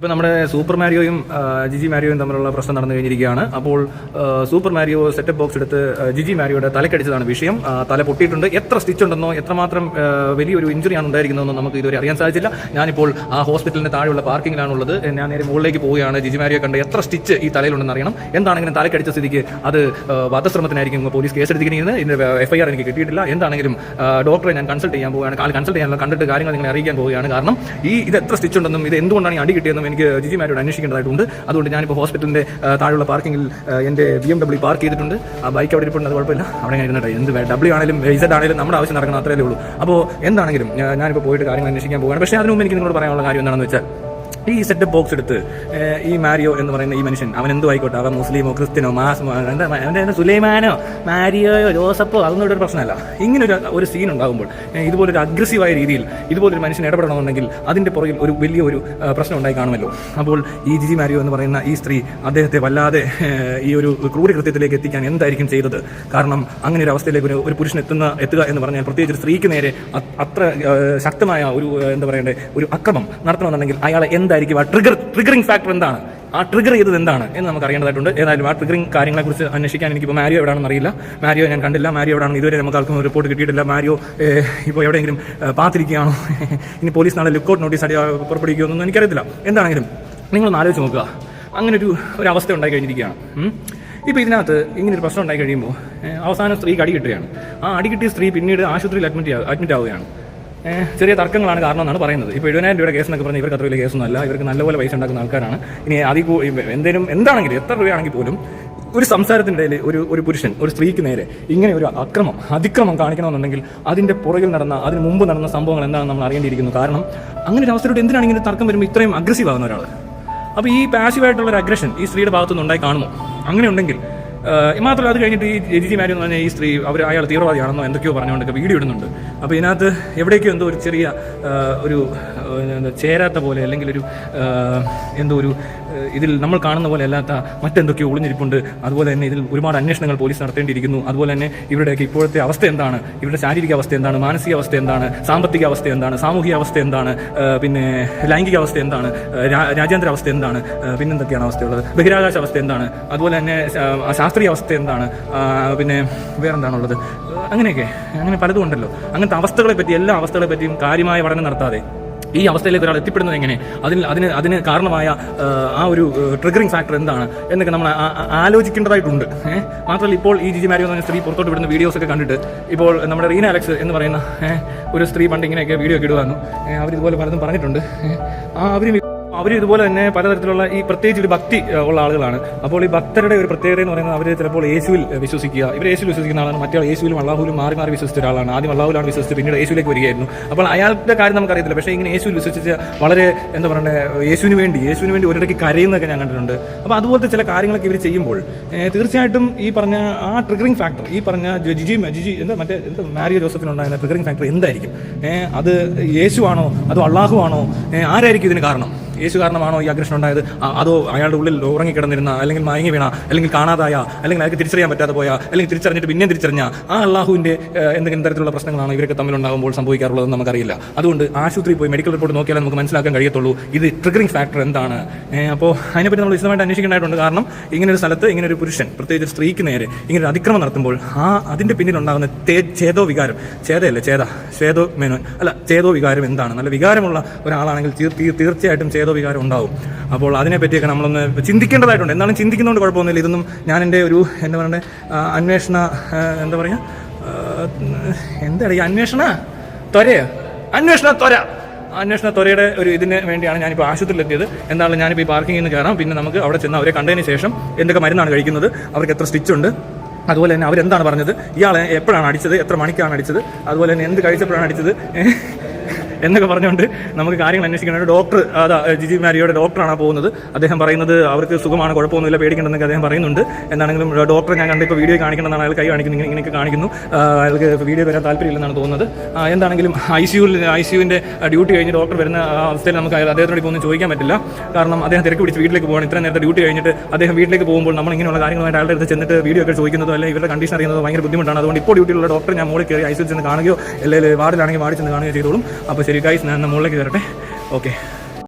ഇപ്പോൾ നമ്മുടെ സൂപ്പർ മാരിയോയും ജിജി മാരിയോയും തമ്മിലുള്ള പ്രശ്നം നടന്നു കഴിഞ്ഞിരിക്കുകയാണ്. അപ്പോൾ സൂപ്പർ മാരിയോ സെറ്റപ്പ് ബോക്സ് എടുത്ത് ജിജി മാരിയോയുടെ തലക്കടിച്ചതാണ് വിഷയം. തല പൊട്ടിയിട്ടുണ്ട്. എത്ര സ്റ്റിച്ച് ഉണ്ടെന്നോ എത്രമാത്രം വലിയൊരു ഇഞ്ചുറിയാണ് ഉണ്ടായിരിക്കുന്നതെന്നോ നമുക്ക് ഇതുവരെ അറിയാൻ സാധിച്ചില്ല. ഞാനിപ്പോൾ ആ ഹോസ്പിറ്റലിന്റെ താഴെയുള്ള പാർക്കിങ്ങിലാണുള്ളത് ഞാൻ നേരെ മുകളിലേക്ക് പോവുകയാണ്. ജിജി മാരിയോ കണ്ട് എത്ര സ്റ്റിച്ച് ഈ തലയിലുണ്ടെന്ന് അറിയണം. എന്താണെങ്കിലും തലക്കടിച്ച സ്ഥിതിക്ക് അത് വധശ്രമത്തിനായിരിക്കും പോലീസ് കേസെടുത്തിരിക്കുന്നത്. ഇതിന്റെ എഫ് ഐ ആർ എനിക്ക് കിട്ടിയിട്ടില്ല. എന്താണെങ്കിലും ഡോക്ടറെ ഞാൻ കൺസൾട്ട് ചെയ്യാൻ പോവുകയാണ്. കൺസൾട്ട് ചെയ്യാനുള്ള കണ്ടിട്ട് കാര്യങ്ങൾ നിങ്ങളെ അറിയിക്കാൻ പോവുകയാണ്. കാരണം ഈ ഇത് എത്ര സ്റ്റിച്ച് ഉണ്ടെന്നും ഇത് എന്തുകൊണ്ടാണ് ഈ അടി കിട്ടിയതെന്നും എനിക്ക് ജിജിമാരോട് അന്വേഷിക്കേണ്ടതായിട്ടുണ്ട്. അതുകൊണ്ട് ഞാനിപ്പോൾ ഹോസ്പിറ്റലിന്റെ താഴെയുള്ള പാർക്കിങ്ങിൽ എന്റെ ബി എം ഡബ്ല്യൂ പാർക്ക് ചെയ്തിട്ടുണ്ട്. ആ ബൈക്ക് അവിടെ ഇരിപ്പുണ്ട് അത് കുഴപ്പമില്ല. അവിടെ ഞാൻ ഇരുന്നിട്ട് എന്ത് ഡബ്ല്യൂ ആണെങ്കിലും ഇസഡ് ആണെങ്കിലും നമ്മുടെ ആവശ്യം നടക്കണം അത്രയേ ഉള്ളൂ. അപ്പോൾ എന്താണെങ്കിലും ഞാനിപ്പോൾ പോയിട്ട് കാര്യങ്ങൾ അന്വേഷിക്കാൻ പോവുകയാണ്. പക്ഷേ അതിനു മുമ്പ് എനിക്ക് നിങ്ങളോട് പറയാനുള്ള കാര്യം എന്താണെന്ന് വെച്ചാൽ ഈ സെറ്റ് ബോക്സ് എടുത്ത് ഈ മാരിയോ എന്ന് പറയുന്ന ഈ മനുഷ്യൻ അവൻ എന്തോ ആയിക്കോട്ടെ അവൻ മുസ്ലിമോ ക്രിസ്ത്യനോ മാസമോ എന്താ സുലൈമാനോ മാരിയോയോ ജോസഫോ അതൊന്നും ഒരു പ്രശ്നമല്ല. ഇങ്ങനെ ഒരു ഒരു സീൻ ഉണ്ടാകുമ്പോൾ ഇതുപോലൊരു അഗ്രസീവായ രീതിയിൽ ഇതുപോലൊരു മനുഷ്യൻ ഇടപെടണമെന്നുണ്ടെങ്കിൽ അതിന്റെ പുറകിൽ ഒരു വലിയ ഒരു പ്രശ്നം ഉണ്ടായി കാണുമല്ലോ. അപ്പോൾ ഈ ജിജി മാരിയോ എന്ന് പറയുന്ന ഈ സ്ത്രീ അദ്ദേഹത്തെ വല്ലാതെ ഈ ഒരു ക്രൂരകൃത്യത്തിലേക്ക് എത്തിക്കാൻ എന്തായിരിക്കും ചെയ്തത്? കാരണം അങ്ങനെ ഒരു അവസ്ഥയിലേക്ക് ഒരു ഒരു പുരുഷൻ എത്തുന്ന എത്തുക എന്ന് പറഞ്ഞാൽ പ്രത്യേകിച്ച് സ്ത്രീക്ക് നേരെ അത്ര ശക്തമായ ഒരു എന്താ പറയണ്ടേ ഒരു അക്രമം നടത്തണമെന്നുണ്ടെങ്കിൽ അയാളെ എന്തായിരിക്കും? ആ ട്രിഗർ ട്രിഗറിംഗ് ഫാക്ടർ എന്താണ്? ആ ട്രിഗർ ചെയ്തത് എന്താണ്? എന്ന് നമുക്ക് അറിയേണ്ടതായിട്ടുണ്ട്. ഏതായാലും ആ ട്രിഗറിംഗ് കാര്യങ്ങളെക്കുറിച്ച് അന്വേഷിക്കാൻ എനിക്കിപ്പോൾ മാരിയോ എവിടെയാണെന്ന് അറിയില്ല. മാരിയോ ഞാൻ കണ്ടില്ല. മാരിയോ എവിടെയാണ് ഇതുവരെ നമുക്ക് ആർക്കും റിപ്പോർട്ട് കിട്ടിയിട്ടില്ല. മാരിയോ ഇപ്പോൾ എവിടെയെങ്കിലും പാത്തിരിക്കുകയാണോ? ഇനി പോലീസ് നാളെ ലുക്കൗട്ട് നോട്ടീസ് അടി പുറപ്പെടുവിക്കുമോ എന്നൊന്നും എനിക്കറിയത്തില്ല. എന്താണെങ്കിലും നിങ്ങളൊന്ന് ആലോചിച്ച് നോക്കുക. അങ്ങനെ ഒരു ഒരു അവസ്ഥ ഉണ്ടായി കഴിഞ്ഞിരിക്കുകയാണ്. ഇപ്പോൾ ഇതിനകത്ത് ഇങ്ങനെ ഒരു പ്രശ്നം ഉണ്ടായി കഴിയുമ്പോൾ അവസാനം സ്ത്രീക്ക് അടി കിട്ടുകയാണ്. ആ അടി കിട്ടിയ സ്ത്രീ പിന്നീട് ആശുപത്രിയിൽ അഡ്മിറ്റ് അഡ്മിറ്റ് ആവുകയാണ്. ചെറിയ തർക്കങ്ങളാണ് കാരണം എന്നാണ് പറയുന്നത്. ഇപ്പോൾ എഴുപതിനായിരം രൂപയുടെ കേസ് എന്നൊക്കെ പറഞ്ഞാൽ ഇവർക്ക് അത്ര വലിയ കേസൊന്നും അല്ല. ഇവർക്ക് നല്ലപോലെ പൈസ ഉണ്ടാക്കുന്ന ആൾക്കാരാണ്. ഇനി അതിൽ എന്തെങ്കിലും എന്താണെങ്കിലും എത്ര രൂപയാണെങ്കിൽ പോലും ഒരു സംസാരത്തിന്റെ ഇടയിൽ ഒരു ഒരു പുരുഷൻ ഒരു സ്ത്രീക്ക് നേരെ ഇങ്ങനെ ഒരു അക്രമം അതിക്രമം കാണിക്കണമെന്നുണ്ടെങ്കിൽ അതിന്റെ പുറകിൽ നടന്ന അതിന് മുമ്പ് നടന്ന സംഭവങ്ങൾ എന്താണെന്ന് നമ്മൾ അറിയേണ്ടിയിരിക്കുന്നു. കാരണം അങ്ങനെ ഒരു അവസരത്തോട് എന്തിനാണ് ഇങ്ങനെ തർക്കം വരുമ്പോൾ ഇത്രയും അഗ്രസീവ് ആകുന്ന ഒരാൾ അപ്പോൾ ഈ പാസീവായിട്ടുള്ള ഒരു അഗ്രഷൻ ഈ സ്ത്രീയുടെ ഭാഗത്തുനിന്ന് ഉണ്ടായി കാണുമോ? അങ്ങനെ ഉണ്ടെങ്കിൽ മാത്രമല്ല അത് കഴിഞ്ഞിട്ട് ഈ ജിജി മാരി എന്ന് പറഞ്ഞ ഈ സ്ത്രീ അവർ അയാൾ തീവ്രവാദിയാണെന്നോ എന്തൊക്കെയോ പറഞ്ഞുകൊണ്ടൊക്കെ വീഡിയോ ഇടുന്നുണ്ട്. അപ്പോൾ ഇതിനകത്ത് എവിടേക്കോ എന്തോ ഒരു ചെറിയ ഒരു ചേരാത്ത പോലെ അല്ലെങ്കിൽ ഒരു എന്തോ ഒരു ഇതിൽ നമ്മൾ കാണുന്ന പോലെ അല്ലാത്ത മറ്റെന്തൊക്കെയോ ഒളിഞ്ഞിരിപ്പുണ്ട്. അതുപോലെ തന്നെ ഇതിൽ ഒരുപാട് അന്വേഷണങ്ങൾ പോലീസ് നടത്തേണ്ടിയിരിക്കുന്നു. അതുപോലെ തന്നെ ഇവരുടെയൊക്കെ ഇപ്പോഴത്തെ അവസ്ഥ എന്താണ്? ഇവരുടെ ശാരീരിക അവസ്ഥ എന്താണ്? മാനസിക അവസ്ഥ എന്താണ്? സാമ്പത്തിക അവസ്ഥ എന്താണ്? സാമൂഹിക അവസ്ഥ എന്താണ്? പിന്നെ ലൈംഗിക അവസ്ഥ എന്താണ്? രാജ്യാന്തര അവസ്ഥ എന്താണ്? പിന്നെന്തൊക്കെയാണ് അവസ്ഥയുള്ളത്? ബഹിരാകാശ അവസ്ഥ എന്താണ്? അതുപോലെ തന്നെ ശാസ്ത്രീയ അവസ്ഥ എന്താണ്? പിന്നെ വേറെന്താണുള്ളത്? അങ്ങനെയൊക്കെ. അങ്ങനെ പലതും ഉണ്ടല്ലോ. അങ്ങനത്തെ അവസ്ഥകളെ പറ്റി എല്ലാ അവസ്ഥകളെ പറ്റിയും കാര്യമായ പഠനം നടത്താതെ. ഈ അവസ്ഥയിലേക്ക് ഒരാൾ എത്തിപ്പെടുന്നത് എങ്ങനെ? അതിന് അതിന് അതിന് കാരണമായ ആ, ഒരു ട്രിഗറിങ് ഫാക്ടർ എന്താണ് എന്നൊക്കെ നമ്മൾ ആലോചിക്കേണ്ടതായിട്ടുണ്ട്. മാത്രമല്ല ഇപ്പോൾ ഈ ജിജി മാരി എന്ന സ്ത്രീ പുറത്തോട്ട് വിടുന്ന വീഡിയോസ് ഒക്കെ കണ്ടിട്ട് ഇപ്പോൾ നമ്മുടെ റീന അലക്സ് എന്ന് പറയുന്ന ഒരു സ്ത്രീ പണ്ട് ഇങ്ങനെയൊക്കെ വീഡിയോ ഒക്കെ ഇടുവാന്നു അവരിതുപോലെ പലതും പറഞ്ഞിട്ടുണ്ട്. ആ അവരും അവർ ഇതുപോലെ തന്നെ പലതരത്തിലുള്ള ഈ പ്രത്യേകിച്ച് ഒരു ഭക്തി ഉള്ള ആളുകളാണ്. അപ്പോൾ ഈ ഭക്തരുടെ ഒരു പ്രത്യേകത എന്ന് പറയുന്നത് അവർ ചിലപ്പോൾ യേശുവിൽ വിശ്വസിക്കുക. ഇവർ യേശുവിൽ വിശ്വസിക്കുന്ന ആളാണ്. മറ്റേ യേശുവിലും അള്ളാഹുലും മാറി മാറി വിശ്വസിച്ച ഒരാളാണ്. ആദ്യം അള്ളാഹുലാണ് വിശ്വസിച്ച് പിന്നീട് യേശുവിലേക്ക് വരികയായിരുന്നു. അപ്പോൾ അയാളുടെ കാര്യം നമുക്കറിയത്തില്ല. പക്ഷേ ഇങ്ങനെ യേശുവിൽ വിശ്വസിച്ച് വളരെ എന്താ പറയുക യേശുവിന് വേണ്ടി യേശുവിന് വേണ്ടി ഒരിടയ്ക്ക് കരയുന്നൊക്കെ ഞാൻ കണ്ടിട്ടുണ്ട്. അപ്പോൾ അതുപോലത്തെ ചില കാര്യങ്ങളൊക്കെ ഇവർ ചെയ്യുമ്പോൾ തീർച്ചയായിട്ടും ഈ പറഞ്ഞ ആ ട്രിഗറിംഗ് ഫാക്ടർ ഈ പറഞ്ഞ ജിജി ജിജി എന്താ മറ്റേ എന്താ മാരിയ ജോസഫിനുണ്ടായ ട്രിഗറിംഗ് ഫാക്ടർ എന്തായിരിക്കും? അത് യേശുവാണോ? അതോ അള്ളാഹു ആണോ ആരായിരിക്കും ഇതിന് കാരണം? യേശു കാരണമാണോ ഈ അഗ്രഷൻ ഉണ്ടായത്? അതോ അയാളുടെ ഉള്ളിൽ ഉറങ്ങിക്കിടന്നിരുന്ന അല്ലെങ്കിൽ മയങ്ങി വീണ അല്ലെങ്കിൽ കാണാതായ അല്ലെങ്കിൽ അയാൾക്ക് തിരിച്ചറിയാൻ പറ്റാതെ പോയ അല്ലെങ്കിൽ തിരിച്ചറിഞ്ഞിട്ട് പിന്നെയും തിരിച്ചറിഞ്ഞ ആ അള്ളാഹുവിന്റെ എന്തെങ്കിലും തരത്തിലുള്ള പ്രശ്നങ്ങളാണ് ഇവരൊക്കെ തമ്മിലുണ്ടാകുമ്പോൾ സംഭവിക്കാറുള്ളതെന്ന് നമുക്കറിയില്ല. അതുകൊണ്ട് ആശുപത്രി പോയി മെഡിക്കൽ റിപ്പോർട്ട് നോക്കിയാലേ നമുക്ക് മനസ്സിലാക്കാൻ കഴിയത്തുള്ളൂ. ഇത് ട്രിഗറിംഗ് ഫാക്ടർ എന്താണ്? അപ്പോൾ അതിനെപ്പറ്റി നമ്മൾ വിശദമായിട്ട് അന്വേഷിക്കേണ്ടതായിട്ടുണ്ട്. കാരണം ഇങ്ങനെ ഒരു സ്ഥലത്ത് ഇങ്ങനെ ഒരു പുരുഷൻ പ്രത്യേകിച്ച് സ്ത്രീക്ക് നേരെ ഇങ്ങനെ ഒരു അതിക്രമം നടത്തുമ്പോൾ ആ അതിന്റെ പിന്നിലുണ്ടാകുന്ന തേ- ചേതോ വികാരം ചേതയല്ലേ? ചേത ചേതോ മേനോൻ അല്ല ചേതോ വികാരം എന്താണ്? നല്ല വികാരമുള്ള ഒരാളാണെങ്കിൽ തീർ- തീർ- തീർച്ചയായിട്ടും ചേതോ വികാരം ഉണ്ടാവും. അപ്പോൾ അതിനെപ്പറ്റിയൊക്കെ നമ്മളൊന്ന് ചിന്തിക്കേണ്ടതായിട്ടുണ്ട്. എന്താണ് ചിന്തിക്കുന്നതുകൊണ്ട് കുഴപ്പമൊന്നുമില്ല. ഇതൊന്നും ഞാൻ എന്റെ ഒരു എന്താ പറയണ്ടേ അന്വേഷണ എന്താ പറയുക എന്താണ് ഈ അന്വേഷണ ത്വരയോ അന്വേഷണ ത്വര. അന്വേഷണ ത്വരയുടെ ഒരു ഇതിന് വേണ്ടിയാണ് ഞാനിപ്പോൾ ആശുപത്രിയിൽ എത്തിയത് എന്താണ് ഞാനിപ്പോൾ ഈ പാർക്കിങ്ങിൽ നിന്ന് കയറാം. പിന്നെ നമുക്ക് അവിടെ ചെന്ന് അവരെ കണ്ടതിന് ശേഷം എന്തൊക്കെ മരുന്നാണ് കഴിക്കുന്നത് അവർക്ക് എത്ര സ്റ്റിച്ച് ഉണ്ട്. അതുപോലെ തന്നെ അവരെന്താണ് പറഞ്ഞത്? ഇയാളെ എപ്പോഴാണ് അടിച്ചത്? എത്ര മണിക്കാണ് അടിച്ചത്? അതുപോലെ തന്നെ എന്ത് കഴിച്ചപ്പോഴാണ് അടിച്ചത്? എന്നൊക്കെ പറഞ്ഞുകൊണ്ട് നമുക്ക് കാര്യങ്ങൾ അന്വേഷിക്കണം ഡോക്ടർ അതാ ജിജി മാരിയുടെ ഡോക്ടറാണ് പോകുന്നത്. അദ്ദേഹം പറയുന്നത് അവർക്ക് സുഖമാണ് കുഴപ്പമൊന്നുമില്ല പേടിക്കണ്ടെന്നൊക്കെ അദ്ദേഹം പറയുന്നുണ്ട്. എന്താണെങ്കിലും ഡോക്ടറെ ഞാൻ കണ്ടിപ്പോൾ വീഡിയോ കാണിക്കണമെന്നാണ് അയാൾ കൈ കാണിക്കുന്നത് ഇങ്ങനെ ഇങ്ങനെയൊക്കെ കാണിക്കുന്നു. അയാൾക്ക് വീഡിയോ വരാൻ താല്പര്യമില്ലെന്നാണ് തോന്നുന്നത്. എന്താണെങ്കിലും ഐ സിയുവിൽ ഐ സിയുവിന്റെ ഡ്യൂട്ടി കഴിഞ്ഞ് ഡോക്ടർ വരുന്ന അവസ്ഥയിൽ നമുക്ക് അദ്ദേഹത്തിനോട് ഇപ്പോൾ ഒന്നും ചോദിക്കാൻ പറ്റില്ല. കാരണം അദ്ദേഹം തിരക്ക് പിടിച്ച് വീട്ടിലേക്ക് പോകണം ഇത്ര നേരത്തെ ഡ്യൂട്ടി കഴിഞ്ഞിട്ട് അദ്ദേഹം വീട്ടിലേക്ക് പോകുമ്പോൾ നമ്മൾ ഇങ്ങനെയുള്ള കാര്യങ്ങളുമായിട്ട് അയാളുടെ അടുത്ത് ചെന്നിട്ട് വീഡിയോ ഒക്കെ ചോദിക്കുന്നതോ അല്ലെങ്കിൽ ഇവരുടെ കണ്ടീഷൻ അറിയുന്നത് ഭയങ്കര ബുദ്ധിമുട്ടാണ്. അതുകൊണ്ട് ഇപ്പോൾ ഡ്യൂട്ടിയിലുള്ള ഡോക്ടർ ഞാൻ മോളിൽ കയറി ഐ സിയിൽ ചെന്ന് കാണുകയോ അല്ലെങ്കിൽ വാർഡിലാണെങ്കിൽ വാർഡിൽ ചെന്ന് കാണുകയോ ചെയ്തോളും. അപ്പോൾ ശരി ഗൈസ് ഞാൻ മുകളിലേക്ക് കയറട്ടെ? ഓക്കെ